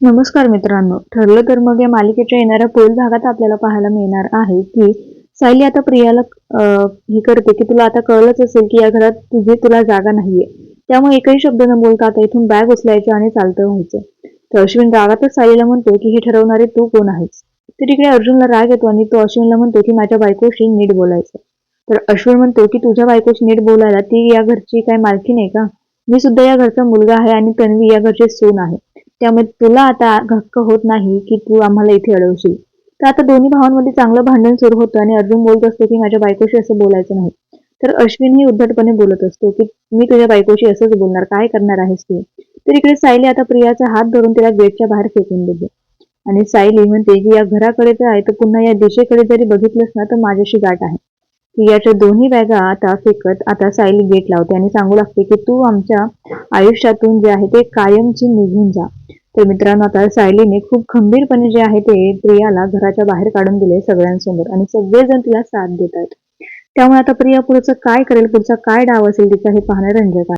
नमस्कार मित्रांनो. ठरलं तर मग या मालिकेच्या येणाऱ्या पुढील भागात आपल्याला पाहायला मिळणार आहे की सायली आता प्रियाला हे करते की तुला आता कळलंच असेल की या घरात तुझी तुला जागा नाहीये. त्यामुळे एकही शब्द न बोलता आता इथून बॅग उचलायची आणि चालतं व्हायचं. तर अश्विन रागातच सायलीला म्हणतो की हे ठरवणारे तू कोण आहेस? तर तिकडे अर्जुनला राग येतो आणि तो अश्विनला म्हणतो की माझ्या बायकोशी नीट बोलायचं. तर अश्विन म्हणतो की तुझ्या बायकोशी नीट बोलायला ती या घरची काय मालकी नाही का? मी सुद्धा या घरचा मुलगा आहे आणि तन्वी या घरची सून आहे. त्यामुळे तुला आता हक्क होत नाही की तू आम्हाला इथे अडवशील. तर आता दोन्ही भावांमध्ये चांगलं भांडण सुरू होतं आणि अर्जुन बोलत असतो की माझ्या बायकोशी असं बोलायचं नाही. तर अश्विनही उद्धटपणे बोलत असतो की मी तुझ्या बायकोशी असंच बोलणार काय करणार आहेस तू? तर इकडे सायली आता प्रियाचा हात धरून तिला गेटच्या बाहेर फेकून देते. आणि सायली म्हणते की या घराकडे तर आहे तर पुन्हा या दिशेकडे जरी बघितलंस ना तर माझ्याशी गाठ आहे. प्रियाच्या दोन्ही बॅगा आता फेकत आता सायली गेट लावते आणि सांगू लागते की तू आमच्या आयुष्यातून जे आहे ते कायमची निघून जा. तर मित्रांनो आता सायलीने खूप खंबीरपणे जे आहे ते प्रियाला घराच्या बाहेर काढून दिले सगळ्यांसमोर आणि सगळेजण तिला साथ देत आहेत त्यामुळे आता प्रिया पुढचं काय करेल पुढचा काय डाव असेल तिचा हे पाहणं रंजक आहे.